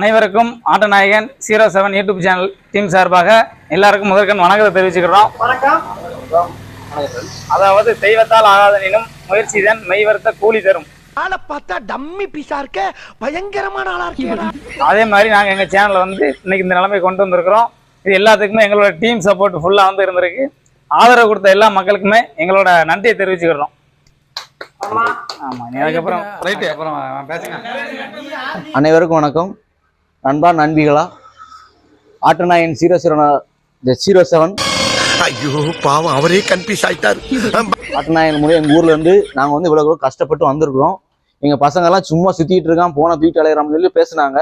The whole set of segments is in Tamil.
அனைவருக்கும் Aattanayagan zero seven YouTube channel team சார்பாக எல்லாருக்கும் முதற்கண் வணக்கத்தை தெரிவிச்சுக்கிறோம். அதாவது தெய்வத்தால் ஆகாதனினும் முயற்சிதான் மெய்வருத்த கூலி தரும். ஆளை பார்த்தா டம்மி பீஸா இருக்க பயங்கரமான ஆளா இருக்கேடா அதே மாதிரி நாங்கள் எங்கள் சேனலில் வந்து இன்னைக்கு இந்த நிலைமை கொண்டு வந்திருக்கிறோம். இது எல்லாத்துக்குமே எங்களோட டீம் சப்போர்ட் ஃபுல்லாக வந்து இருந்திருக்கு. ஆதரவு கொடுத்த எல்லா மக்களுக்குமே எங்களோட நன்றியை தெரிவிச்சுக்கிறோம். ஆமா அதுக்கப்புறம் அனைவருக்கும் வணக்கம். நண்பா நண்பிகளா? Aattanayagan zero zero zero seven. ஐயோ பாவம் அவரே கன்ஃபியூஸ் ஆயிட்டாரு. ஆட்டநாயன் மூலம் எங்கள் ஊர்ல இருந்து நாங்கள் வந்து இவ்வளோ கஷ்டப்பட்டு வந்திருக்கிறோம். எங்கள் பசங்கெல்லாம் சும்மா சுற்றிட்டு இருக்கான் போன தூக்கிட்டு அலையிறோம்னு சொல்லி பேசுனாங்க.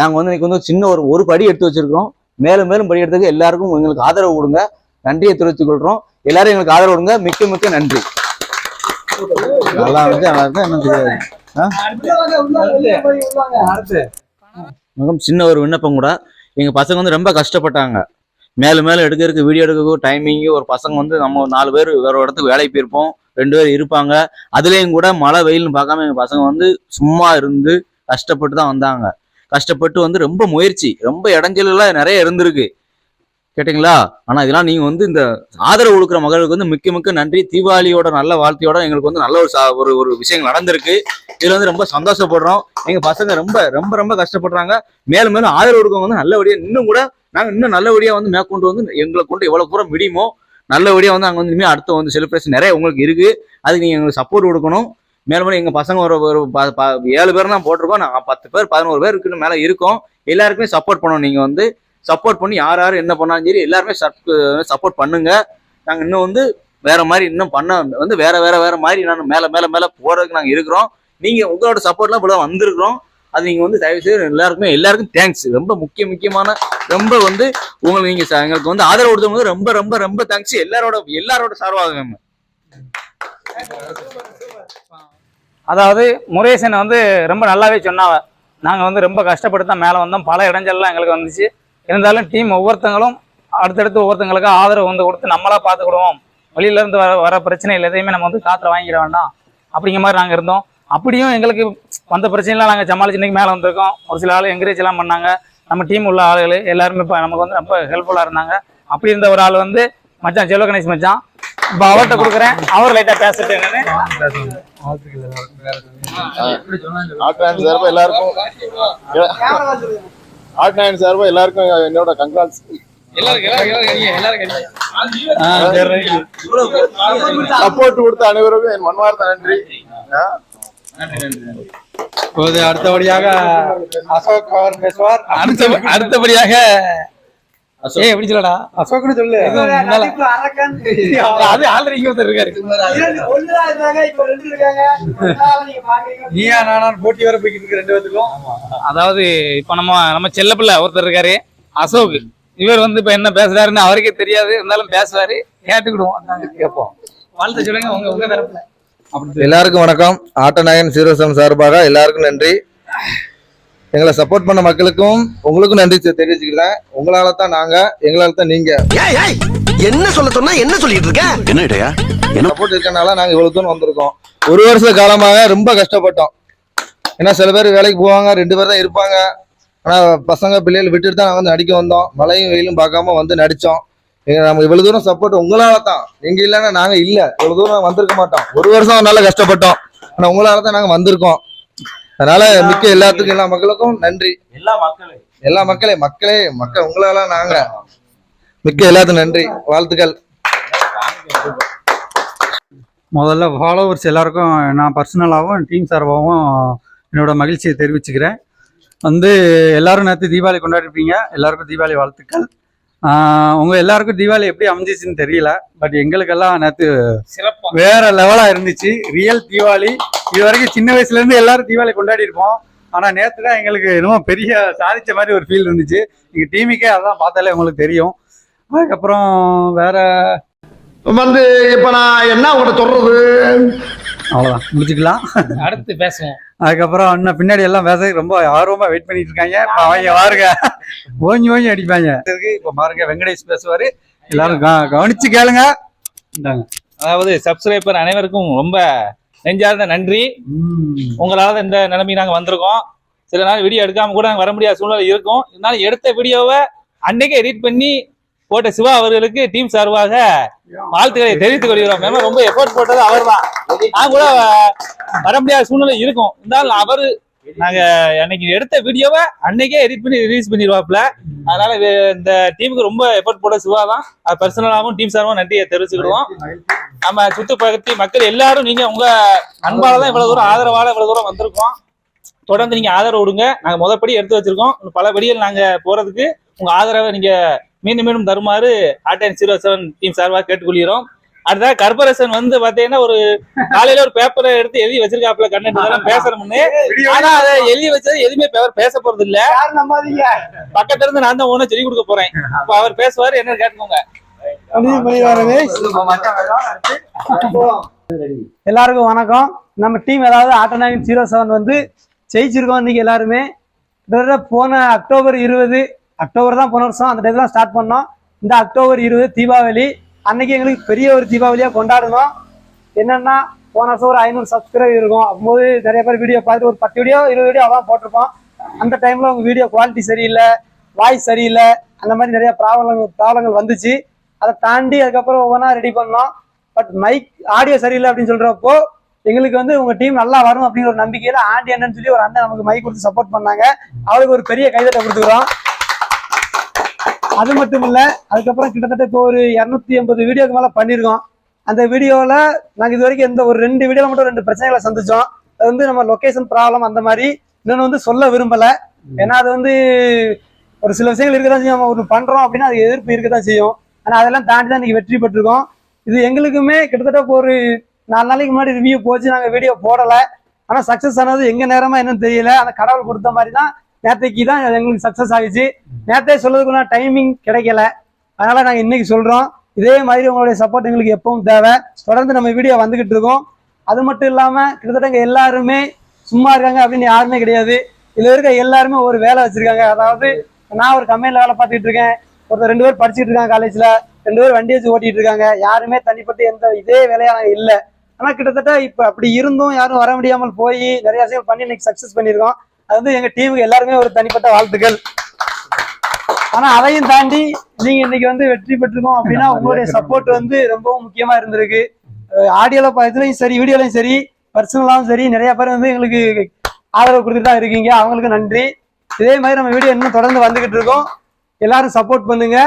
நாங்கள் வந்து இன்னைக்கு வந்து சின்ன ஒரு ஒரு படி எடுத்து வச்சிருக்கிறோம். மேலும் மேலும் படி எடுத்துக்கு எல்லாருக்கும் எங்களுக்கு ஆதரவு கொடுங்க. நன்றியை தெரிவித்துக் கொள்கிறோம் எல்லாரும் எங்களுக்கு ஆதரவு கொடுங்க. மிக்க மிக்க நன்றி. நல்லா இருக்கு நல்லா இருக்கு என்ன தெரியாது ஆ? மிகவும் சின்ன ஒரு விண்ணப்பம் கூட. எங்கள் பசங்க வந்து ரொம்ப கஷ்டப்பட்டாங்க. மேலும் மேலும் எடுக்கிறதுக்கு வீடியோ எடுக்கிறதுக்கு டைமிங்கு ஒரு பசங்க வந்து நம்ம ஒரு நாலு பேர் வேற ஒரு இடத்துக்கு வேலைக்கு போயிருப்போம். ரெண்டு பேர் இருப்பாங்க. அதுலேயும் கூட மழை வெயில்னு பார்க்காம எங்கள் பசங்க வந்து சும்மா இருந்து கஷ்டப்பட்டு தான் வந்தாங்க. கஷ்டப்பட்டு வந்து ரொம்ப முயற்சி. ரொம்ப இடைஞ்சலாம் நிறைய இருந்திருக்கு. கேட்டிங்களா? ஆனா இதெல்லாம் நீங்க வந்து இந்த ஆதரவு கொடுக்குற மகளுக்கு வந்து மிக்க மிக்க நன்றி. தீபாவளியோட நல்ல வாழ்த்தையோட எங்களுக்கு வந்து நல்ல ஒரு சா- ஒரு ஒரு விஷயங்கள் நடந்திருக்கு. இதுல வந்து ரொம்ப சந்தோஷப்படுறோம். எங்க பசங்க ரொம்ப ரொம்ப ரொம்ப கஷ்டப்படுறாங்க. மேலும் மேலும் ஆதரவு கொடுக்கவங்க வந்து நல்லபடியா இன்னும் கூட நாங்க இன்னும் நல்லபடியா வந்து மேற்கொண்டு வந்து எங்களை கொண்டு எவ்வளவு தூரம் முடியுமோ நல்லபடியா வந்து அங்க வந்து இனிமேல் அடுத்த வந்து செலிப்ரேஷன் நிறைய உங்களுக்கு இருக்கு. அதுக்கு நீங்க எங்களுக்கு சப்போர்ட் கொடுக்கணும். மேலும் மேலும் எங்க பசங்க ஒரு ஒரு ப- ப- ஏழு பேர் தான் போட்டிருக்கோம். நாங்கள் பத்து பேர் பதினோரு பேர் இருக்குன்னு மேல இருக்கோம். எல்லாருக்குமே சப்போர்ட் பண்ணணும் நீங்க வந்து. சப்போர்ட் பண்ணி யார் யார் என்ன பண்ணாலும் சரி எல்லாருமே சப்போர்ட் பண்ணுங்க. நாங்க இன்னும் வந்து வேற மாதிரி இன்னும் பண்ண வந்து வேற வேற வேற மாதிரி நான் மேல மேல மேல போறதுக்கு நாங்க இருக்கிறோம். நீங்க உங்களோட சப்போர்ட்லாம் இப்ப வந்திருக்கிறோம். அது நீங்க வந்து தயவு செய்து எல்லாருக்குமே எல்லாருக்கும் தேங்க்ஸ் ரொம்ப முக்கிய முக்கியமான ரொம்ப வந்து உங்களுக்கு நீங்க எங்களுக்கு வந்து ஆதரவு கொடுத்தவங்க ரொம்ப ரொம்ப ரொம்ப தேங்க்ஸ் எல்லாரோட எல்லாரோட சார்பாக அதாவது முருகேசன் வந்து ரொம்ப நல்லாவே சொன்னாவ. நாங்கள் வந்து ரொம்ப கஷ்டப்பட்டு தான் மேலே வந்தோம். பல இடைஞ்சல்லாம் எங்களுக்கு வந்துச்சு. இருந்தாலும் டீம் ஒவ்வொருத்தங்களும் அடுத்தடுத்து ஒவ்வொருத்தங்களுக்கு ஆதரவு வந்து கொடுத்து நம்மளா பார்த்துக்கிடுவோம் வெளியில இருந்து வர வர பிரச்சனைகள் எதையுமே நம்ம வந்து காத்திர வாங்கிட வேண்டாம் அப்படிங்கிற மாதிரி நாங்கள் இருந்தோம் அப்படியும் எங்களுக்கு வந்த பிரச்சனைலாம் நாங்கள் சமாளிச்சு இன்னைக்கு மேலே வந்திருக்கோம் ஒரு சில ஆள் என்கரேஜ் எல்லாம் பண்ணாங்க நம்ம டீம் உள்ள ஆளுகள் எல்லாருமே இப்போ நமக்கு வந்து ரொம்ப ஹெல்ப்ஃபுல்லாக இருந்தாங்க அப்படி இருந்த ஒரு ஆள் வந்து மச்சான் செல்வ கணேஷ் மச்சான் இப்போ அவர்கிட்ட கொடுக்குறேன் அவர் லைட்டாக பேசிட்டு என்னன்னு எல்லாருக்கும் ஆட்நாயன் சார்பா எல்லாருக்கும் என்னோட கங்க்ராட்ஸ் சப்போர்ட் கொடுத்த அனைவருக்கும் என் மன்வார்த்த நன்றி. அடுத்தபடியாக அசோக் அவர் பேசுவார். அடுத்த அடுத்தபடியாக ஏய் எப்படி சொல்லடா? அசோக்னு சொல்லு. அது ஆல்ரெடி இங்க ஒருத்தர் இருக்காரு. நீயா நானான் போட்டி வர போய்கிட்டு இருக்கு ரெண்டு பேத்துக்கும். அதாவது இப்ப நம்ம நம்ம செல்லப்பிள்ளை ஒருத்தர் இருக்காரு அசோக். இவர் வந்து இப்ப என்ன பேசுறாருன்னு அவருக்கே தெரியாது. இருந்தாலும் பேசுவாரு கேட்டுக்கிடுவோம். நாங்க கேட்போம். வாழ்த்து சொல்லுங்க உங்க உங்க தரப்புல. எல்லாருக்கும் வணக்கம். ஆட்டநாயகன் செவன் சார்பாக எல்லாருக்கும் நன்றி. எங்களை சப்போர்ட் பண்ண மக்களுக்கும் உங்களுக்கும் நன்றி தெரிவிச்சுக்கிறேன். உங்களால தான் நாங்க. எங்களால தான் நீங்க என்ன சொல்ல சொன்னா என்ன சொல்லிட்டு இருக்க? என்ன இடையா? சப்போர்ட் இருக்கனால நாங்க இவ்வளவு தூரம் வந்திருக்கோம். ஒரு வருஷ காலமாக ரொம்ப கஷ்டப்பட்டோம். ஏன்னா சில பேர் வேலைக்கு போவாங்க ரெண்டு பேர் தான் இருப்பாங்க. ஆனா பசங்க பிள்ளைகள் விட்டுட்டு தான் நாங்க வந்து நடிக்க வந்தோம். மழையும் வெயிலும் பார்க்காம வந்து நடிச்சோம். எங்க நம்ம இவ்வளவு தூரம் சப்போர்ட் உங்களால தான் நீங்க இல்லைன்னா நாங்க இல்ல. இவ்வளவு தூரம் வந்திருக்க மாட்டோம். ஒரு வருஷம் நல்லா கஷ்டப்பட்டோம். ஆனா உங்களால தான் நாங்க வந்திருக்கோம். அதனால மிக்க எல்லாத்துக்கும் எல்லா மக்களுக்கும் நன்றி. எல்லா மக்களும் எல்லா மக்களே மக்களே மக்கள் உங்களால நாங்க மிக்க எல்லாத்துக்கும் நன்றி. வாழ்த்துக்கள். முதல்ல ஃபாலோவர்ஸ் எல்லாருக்கும் நான் பர்சனலாகவும் டீம் சார்பாகவும் என்னோட மகிழ்ச்சியை தெரிவிச்சுக்கிறேன். வந்து எல்லாரும் நேற்று தீபாவளி கொண்டாடிருப்பீங்க. எல்லாருக்கும் தீபாவளி வாழ்த்துக்கள். ஆஹ் உங்க எல்லாருக்கும் தீபாவளி எப்படி அமைஞ்சிச்சுன்னு தெரியல பட் எங்களுக்கெல்லாம் நேற்று சிறப்பா. வேற லெவலா இருந்துச்சு. ரியல் தீபாவளி. இது வரைக்கும் சின்ன வயசுல இருந்து எல்லாரும் தீபாவளி கொண்டாடி இருப்போம். ஆனா நேத்து தான் எங்களுக்கு என்னமோ பெரிய சாதிச்ச மாதிரி ஒரு ஃபீல் இருந்துச்சு. எங்க டீமுக்கே அதான் பார்த்தாலே உங்களுக்கு தெரியும். அதுக்கப்புறம் வேற வந்து இப்ப நான் என்ன உங்கள்கிட்ட சொல்றது? அவ்வளவுதான். முடிச்சுக்கலாம். அடுத்து பேசுவோம். அதுக்கப்புறம் இன்னும் பின்னாடி எல்லாம் பேச ரொம்ப ஆர்வமா வெயிட் பண்ணிட்டு இருக்காங்க. இப்ப அவங்க பாருங்க ஓஞ்சி ஓஞ்சி அடிப்பாங்க. இப்ப பாருங்க வெங்கடேஷ் பேசுவாரு. எல்லாரும் கவ- கவனிச்சு கேளுங்க. அதாவது சப்ஸ்கிரைபர் அனைவருக்கும் ரொம்ப நெஞ்சார்ந்த நன்றி. உங்களால இந்த நிலைமைக்கு நாங்க வந்திருக்கோம். சில நாள் வீடியோ எடுக்காம கூட வர முடியாத சூழ்நிலை இருக்கும். இருந்தாலும் எடுத்த வீடியோவை அன்னைக்கே எடிட் பண்ணி போட்ட சிவா அவர்களுக்கு டீம் சார்பாக வாழ்த்துக்களை தெரிவித்துக் கொள்கிறோம். ஏன்னா ரொம்ப எஃபோர்ட் போட்டது அவர்தான். நான் கூட வர முடியாத சூழ்நிலை இருக்கும். இருந்தாலும் அவரு நாங்க அன்னைக்கு எடுத்த வீடியோவை அன்னைக்கே எடிட் பண்ணி ரிலீஸ் பண்ணிடுவாப்ல அதனால இந்த டீமுக்கு ரொம்ப எஃபோர்ட் போட சிவா தான். அது பர்சனலாகவும் டீம் சார்பாகவும் நன்றியை தெரிவிச்சுக்கிடுவோம். நம்ம சுத்து பக்கத்து மக்கள் எல்லாரும் நீங்க உங்க அன்பால தான் இவ்வளவு தூரம் ஆதரவால இவ்வளவு தூரம் வந்திருக்கோம். தொடர்ந்து நீங்க ஆதரவு விடுங்க நாங்க முதற்படி எடுத்து வச்சிருக்கோம். பல படிகள் நாங்க போறதுக்கு உங்க ஆதரவை நீங்க மீண்டும் மீண்டும் தருமாறு ஆட் அண்ட் ஜீரோ செவன் டீம் சார்பாக கேட்டுக்கொள்கிறோம். அடுத்த கர்பரேசன் வந்து பாத்தீங்கன்னா ஒரு காலையில ஒரு பேப்பரை எடுத்து எழுதி வச்சிருக்காப்புல கண்டென்ட் இதெல்லாம் பேசணும்னு ஆனா அதை எழுதி வச்சது எதுவுமே பேப்பர் பேச போறது இல்ல. பக்கத்துல இருந்து நான் தான் ஒண்ணு சொல்லி கொடுக்க போறேன். அப்ப அவர் பேசுவாரு என்ன கேட்டுக்கோங்க. எல்லாருக்கும் வணக்கம். நம்ம டீம் ஏதாவது ஆட்டோ நைன் ஜீரோ செவன் வந்து ஜெயிச்சிருக்கோம் இன்னைக்கு எல்லாருமே. போன அக்டோபர் இருபது அக்டோபர் தான் போன வருஷம் அந்த டைத்துல ஸ்டார்ட் பண்ணோம். இந்த அக்டோபர் இருபது தீபாவளி. அன்னைக்கு எங்களுக்கு பெரிய ஒரு தீபாவளியாக கொண்டாடணும் என்னன்னா போன வருஷம் ஒரு ஐநூறு சப்ஸ்கிரைபர் இருக்கும். அப்போது நிறைய பேர் வீடியோ பார்த்துட்டு ஒரு பத்து வீடியோ இருபது வீடியோ அதான் போட்டிருப்போம். அந்த டைமில் உங்கள் வீடியோ குவாலிட்டி சரியில்லை வாய்ஸ் சரியில்லை அந்த மாதிரி நிறைய ப்ராப்ளம் ப்ராப்ளங்கள் வந்துச்சு. அதை தாண்டி அதுக்கப்புறம் ஒவ்வொன்றா ரெடி பண்ணோம். பட் மைக் ஆடியோ சரியில்லை அப்படின்னு சொல்கிறப்போ எங்களுக்கு வந்து உங்கள் டீம் நல்லா வரும் அப்படிங்கிற ஒரு நம்பிக்கையில் ஆண்டி அண்ணன் சொல்லி ஒரு அண்ணன் நமக்கு மைக் கொடுத்து சப்போர்ட் பண்ணாங்க. அவருக்கு ஒரு பெரிய கைதட்டை கொடுத்துக்கிறோம். அது மட்டும் இல்லை அதுக்கப்புறம் கிட்டத்தட்ட இப்போ ஒரு இரநூத்தி எண்பது வீடியோக்கு மேலே பண்ணியிருக்கோம் அந்த வீடியோவில் நாங்கள் இது வரைக்கும் எந்த ஒரு ரெண்டு வீடியோவில் மட்டும் ரெண்டு பிரச்சனைகளை சந்திச்சோம். அது வந்து நம்ம லொக்கேஷன் ப்ராப்ளம் அந்த மாதிரி இன்னொன்று வந்து சொல்ல விரும்பல. ஏன்னா அது வந்து ஒரு சில விஷயங்கள் இருக்க தான் செய்யும். நம்ம ஒன்று பண்ணுறோம் அப்படின்னா அது எதிர்ப்பு இருக்க தான் செய்யும். ஆனால் அதெல்லாம் தாண்டி தான் இன்றைக்கி வெற்றி பெற்றிருக்கோம். இது எங்களுக்குமே கிட்டத்தட்ட இப்போ ஒரு நாலு நாளைக்கு முன்னாடி ரிவ்யூ போச்சு. நாங்கள் வீடியோ போடலை. ஆனால் சக்ஸஸ் ஆனது எங்கள் நேரமாக என்னன்னு தெரியல. அந்த கடவுள் கொடுத்த மாதிரி தான் நேத்தைக்கு தான் எங்களுக்கு சக்ஸஸ் ஆகிச்சு நேத்தே சொல்றதுக்குள்ள டைமிங் கிடைக்கல. அதனால நாங்கள் இன்னைக்கு சொல்றோம். இதே மாதிரி உங்களுடைய சப்போர்ட் எங்களுக்கு எப்பவும் தேவை. தொடர்ந்து நம்ம வீடியோ வந்துகிட்டு இருக்கோம். அது மட்டும் இல்லாம கிட்டத்தட்ட எல்லாருமே சும்மா இருக்காங்க அப்படின்னு யாருமே கிடையாது. இதுல இருக்க எல்லாருமே ஒரு வேலை வச்சிருக்காங்க. அதாவது நான் ஒரு கம்பெனில வேலை பார்த்துட்டு இருக்கேன். ஒருத்தர் ரெண்டு பேர் படிச்சுட்டு இருக்காங்க காலேஜ்ல ரெண்டு பேர் வண்டி வச்சு ஓட்டிட்டு இருக்காங்க. யாருமே தனிப்பட்டு எந்த இதே வேலையா இல்லை இல்ல. ஆனா கிட்டத்தட்ட இப்ப அப்படி இருந்தும் யாரும் வர முடியாமல் போய் நிறைய விஷயங்கள் பண்ணி இன்னைக்கு சக்சஸ் பண்ணியிருக்கோம். அது வந்து எங்க டீமுக்கு எல்லாருமே ஒரு தனிப்பட்ட வாழ்த்துக்கள். ஆனா அதையும் தாண்டி நீங்க இன்னைக்கு வந்து வெற்றி பெற்றிருக்கோம் அப்படின்னா உங்களுடைய சப்போர்ட் வந்து ரொம்பவும் முக்கியமா இருந்திருக்கு. ஆடியோல இதுலயும் சரி வீடியோலயும் சரி பர்சனலாவும் சரி நிறைய பேர் வந்து எங்களுக்கு ஆதரவு கொடுத்துட்டு தான் இருக்கீங்க. அவங்களுக்கு நன்றி. இதே மாதிரி நம்ம வீடியோ இன்னும் தொடர்ந்து வந்துகிட்டு இருக்கோம். எல்லாரும் சப்போர்ட் பண்ணுங்க.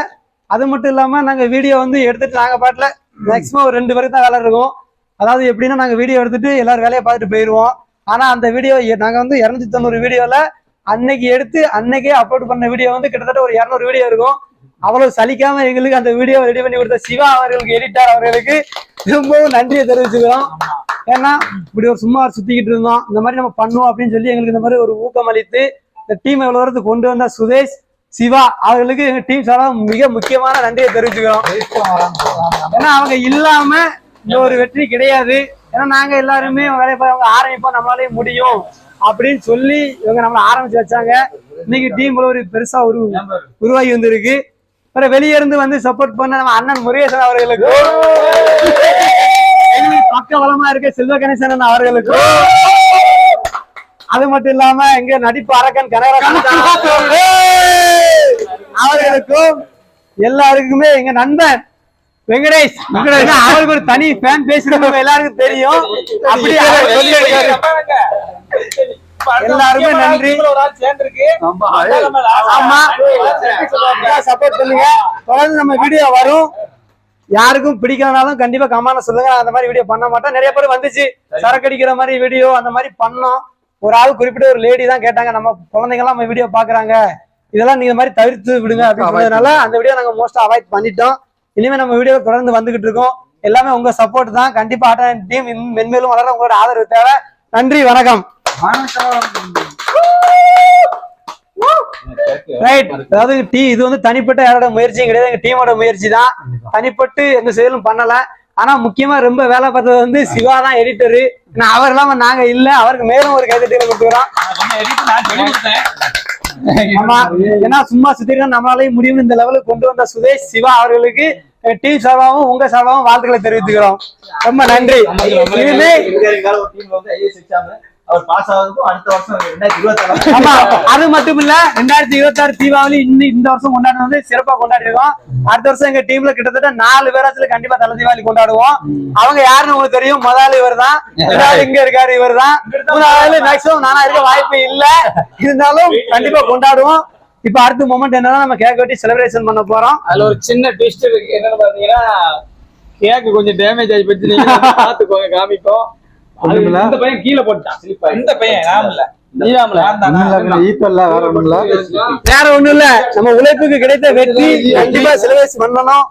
அது மட்டும் இல்லாம நாங்க வீடியோ வந்து எடுத்துட்டு நாங்க பாட்டுல மேக்சிமம் ஒரு ரெண்டு பேருக்கு தான் வேலை இருக்கும். அதாவது எப்படின்னா நாங்க வீடியோ எடுத்துட்டு எல்லாரும் வேலையை பார்த்துட்டு போயிடுவோம் ஆனா அந்த வீடியோ நாங்க வந்து இருநூத்தி தொண்ணூறு வீடியோல அன்னைக்கு எடுத்து அன்னைக்கே அப்லோட் பண்ண வீடியோ வந்து கிட்டத்தட்ட ஒரு இரநூறு வீடியோ இருக்கும். அவ்வளவு சலிக்காம எங்களுக்கு அந்த வீடியோ ரெடி பண்ணி கொடுத்த சிவா அவர்களுக்கு எடிட்டர் அவர்களுக்கு ரொம்பவும் நன்றியை தெரிவிச்சுக்கிறோம். ஏன்னா இப்படி ஒரு சும்மா சுத்திக்கிட்டு இருந்தோம். இந்த மாதிரி நம்ம பண்ணுவோம் அப்படின்னு சொல்லி எங்களுக்கு இந்த மாதிரி ஒரு ஊக்கம் அளித்து இந்த டீம் எவ்வளவு தூரத்துக்கு கொண்டு வந்த சுதேஷ் சிவா அவர்களுக்கு எங்க டீம் சார்பாக மிக முக்கியமான நன்றியை தெரிவிச்சுக்கிறோம். ஏன்னா அவங்க இல்லாம இந்த ஒரு வெற்றி கிடையாது. ஏன்னா நாங்க எல்லாருமே வேலையை போய் அவங்க ஆரம்பிப்போம் நம்மளாலேயே முடியும் அப்படின்னு சொல்லி இவங்க நம்மளை ஆரம்பிச்சு வச்சாங்க. இன்னைக்கு டீம் ஒரு பெருசா ஒரு உருவாகி வந்திருக்கு. அப்புறம் வெளியே இருந்து வந்து சப்போர்ட் பண்ண நம்ம அண்ணன் முருகேசன் அவர்களுக்கு. எங்களுக்கு பக்க வளமா இருக்க செல்வ கணேசன் அவர்களுக்கும் அவர்களுக்கு. அது மட்டும் இல்லாம எங்க நடிப்பு அரக்கன் கனகராஜன் அவர்களுக்கும் எல்லாருக்குமே எங்க நண்பன். வெங்கடேஷ் வெங்கடேஷ். அவருக்கு ஒரு தனி ஃபேன் பேசுறவங்க எல்லாருக்கும் தெரியும். அப்படி. எல்லாருமே நன்றி. ஆமா. சப்போர்ட் பண்ணுங்க. தொடர்ந்து நம்ம வீடியோ வரும். யாருக்கும் பிடிக்கலனாலும் கண்டிப்பா கமெண்ட்ல சொல்லுங்க. அந்த மாதிரி வீடியோ பண்ண மாட்டேன். நிறைய பேர் வந்துச்சு. சரக்கு அடிக்கிற மாதிரி வீடியோ அந்த மாதிரி பண்ணோம். ஒரு ஆள் குறிப்பிட்ட ஒரு லேடி தான் கேட்டாங்க. நம்ம குழந்தைங்க எல்லாம் நம்ம வீடியோ பாக்குறாங்க இதெல்லாம் நீங்க மாதிரி தவிர்த்து விடுங்க அப்படின்னு சொன்னதுனால அந்த வீடியோ நாங்க மோஸ்டா அவாய்ட் பண்ணிட்டோம். இனிமே நம்ம வீடியோ தொடர்ந்து வந்துகிட்டு இருக்கோம். எல்லாமே உங்க சப்போர்ட் தான். கண்டிப்பா ஆட்ட டீம் மென்மேலும் வளர உங்களோட ஆதரவு தேவை. நன்றி வணக்கம். ரைட் அதாவது டீ இது வந்து தனிப்பட்ட யாரோட முயற்சியும் கிடையாது. எங்க டீமோட முயற்சி தான். தனிப்பட்டு எந்த செயலும் பண்ணல. ஆனா முக்கியமா ரொம்ப வேலை பார்த்தது வந்து சிவா தான் எடிட்டரு அவர் இல்லாம நாங்க இல்ல. அவருக்கு மேலும் ஒரு கைதட்டியில கொடுத்துக்கிறோம். ஆமா. ஏன்னா சும்மா சுத்திட்டு நம்மளாலையும் முடியும் இந்த லெவலுக்கு கொண்டு வந்த சுதேஷ் சிவா அவர்களுக்கு டீம் சார்பாகவும் உங்க சார்பாகவும் வாழ்த்துக்களை தெரிவித்துக்கிறோம். ரொம்ப நன்றி. இனிமே அது மட்டும் இல்ல ரெண்டாயிரத்தி இருபத்தி ஆறு தீபாவளி இன்னும் இந்த வருஷம் கொண்டாடுறது வந்து சிறப்பா கொண்டாடிருக்கோம் அடுத்த வருஷம் எங்க டீம்ல கிட்டத்தட்ட நாலு பேராச்சும் கண்டிப்பா தலை தீபாவளி கொண்டாடுவோம். அவங்க யாருன்னு உங்களுக்கு தெரியும் முதலாளி இவர் தான் ரெண்டாவது இங்க இருக்காரு இவர் தான் மூணாவது மேக்சிமம் நானா இருக்க வாய்ப்பு இல்ல. இருந்தாலும் கண்டிப்பா கொண்டாடுவோம். இப்ப அடுத்த மொமெண்ட் என்னன்னா நம்ம கேக் வெட்டி செலிப்ரேஷன் பண்ண போறோம். அதுல ஒரு சின்ன ட்விஸ்ட் இருக்கு. என்னன்னு பாத்தீங்கன்னா கேக்கு கொஞ்சம் டேமேஜ் ஆகி போச்சு. நீங்க பாத்துக்கோங்க காமிப்போம். இந்த பையன் கீழே போட்டான். இந்த பையன் ஈக்குவல்ல வேற ஒண்ணும் இல்ல வேற ஒண்ணும் இல்ல நம்ம உழைப்புக்கு கிடைத்த வெற்றி கண்டிப்பா செலிப்ரேஷன் பண்ணணும்.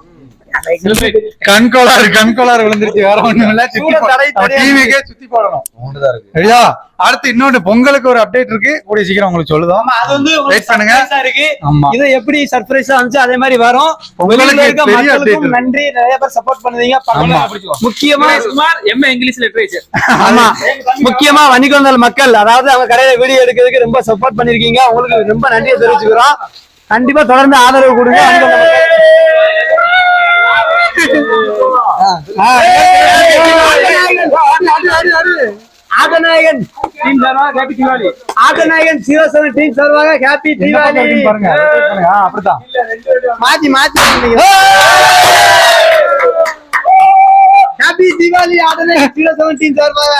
கண்கோளாறு கண்கோளாறு விழுந்துருச்சு வேற ஒண்ணும் இல்ல. சுத்தி போடணும். சரியா? அடுத்து இன்னொன்னு பொங்கலுக்கு ஒரு அப்டேட் இருக்கு. கூடிய சீக்கிரம் உங்களுக்கு சொல்லுதோம். ஆமா அது வந்து Wait பண்ணுங்க. இருக்கு. ஆமா. இது எப்படி சர்ப்ரைஸா வந்துச்சு அதே மாதிரி வரும். உங்களுக்கு. நன்றி. நிறைய பேர் சப்போர்ட் பண்ணுவீங்க. முக்கியமா குமார் எம் இங்கிலீஷ் லிட்ரேச்சர் ஆமா. முக்கியமா வணிகந்தல் மக்கள் அதாவது அவங்க கடையில வீடியோ எடுக்கிறதுக்கு ரொம்ப சப்போர்ட் பண்ணிருக்கீங்க உங்களுக்கு ரொம்ப நன்றியை தெரிவிச்சுக்கிறோம். கண்டிப்பா தொடர்ந்து ஆதரவு கொடுங்க. ஆதநாயகன் டீம் சார்பாக happy Deepavali Aattanayagan zero seven team சார்பாக ஹாப்பி தீபாவளி பாருங்க அப்படித்தான். மாத்தி மாத்தி ஹாப்பி தீபாவளி டீம் சார்பாக.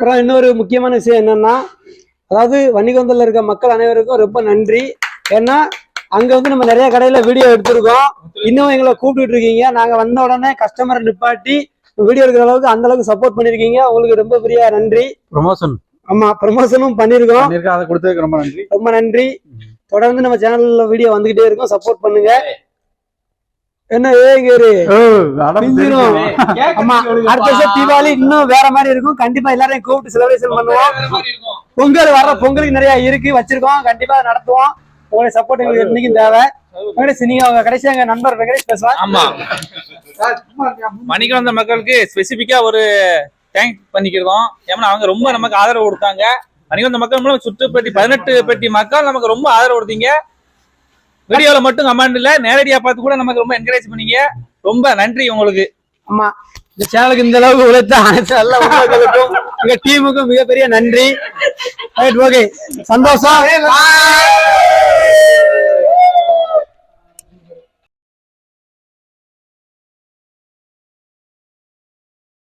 அப்புறம் இன்னொரு முக்கியமான விஷயம் என்னன்னா அதாவது வணிகந்தல்ல இருக்க மக்கள் அனைவருக்கும் ரொம்ப நன்றி. ஏன்னா அங்க வந்து நம்ம நிறைய கடையில வீடியோ எடுத்திருக்கோம். இன்னும் எங்களை கூப்பிட்டு இருக்கீங்க. நாங்க வந்த உடனே கஸ்டமரை நிப்பாட்டி வீடியோ எடுக்கிற அளவுக்கு அந்த அளவுக்கு சப்போர்ட் பண்ணிருக்கீங்க உங்களுக்கு ரொம்ப பெரிய நன்றி. ப்ரொமோஷன் ஆமா ப்ரமோஷனும் பண்ணிருக்கோம் அதை கொடுத்ததுக்கு ரொம்ப நன்றி. ரொம்ப நன்றி. தொடர்ந்து நம்ம சேனல்ல வீடியோ வந்துகிட்டே இருக்கும். சப்போர்ட் பண்ணுங்க. என்ன ஏங்கரு? அடுத்த வருஷம் தீபாவளி இன்னும் வேற மாதிரி இருக்கும். கண்டிப்பா எல்லாரையும் கூப்பிட்டு செலிப்ரேஷன் பண்ணுவோம். பொங்கல் வர பொங்கலுக்கு நிறைய இருக்கு வச்சிருக்கோம். கண்டிப்பா நடத்துவோம். உங்களுடைய சப்போர்ட் எங்களுக்கு என்னைக்கும் தேவை. நீங்க அவங்க கடைசி எங்க நண்பர் வெங்கடேஷ் பேசுவார். ஆமா. மணிக்கணந்த மக்களுக்கு ஸ்பெசிபிக்கா ஒரு தேங்க் பண்ணிக்கிறோம். ஏன்னா அவங்க ரொம்ப நமக்கு ஆதரவு கொடுத்தாங்க. மணிக்கந்த மக்கள் மூலம் சுற்றுப்பட்டி பதினெட்டு பெட்டி மக்கள் நமக்கு ரொம்ப ஆதரவு கொடுத்தீங்க. வீடியோல மட்டும் கமெண்ட் இல்ல. நேரடியா பார்த்து கூட நமக்கு ரொம்ப என்கரேஜ் பண்ணீங்க. ரொம்ப நன்றி உங்களுக்கு. ஆமா. இந்த சேனலுக்கு இந்த அளவுக்கு உழைத்த அனைத்து நல்ல உள்ளவர்களுக்கும் எங்க டீமுக்கும் மிகப்பெரிய நன்றி. ஓகே சந்தோஷம்.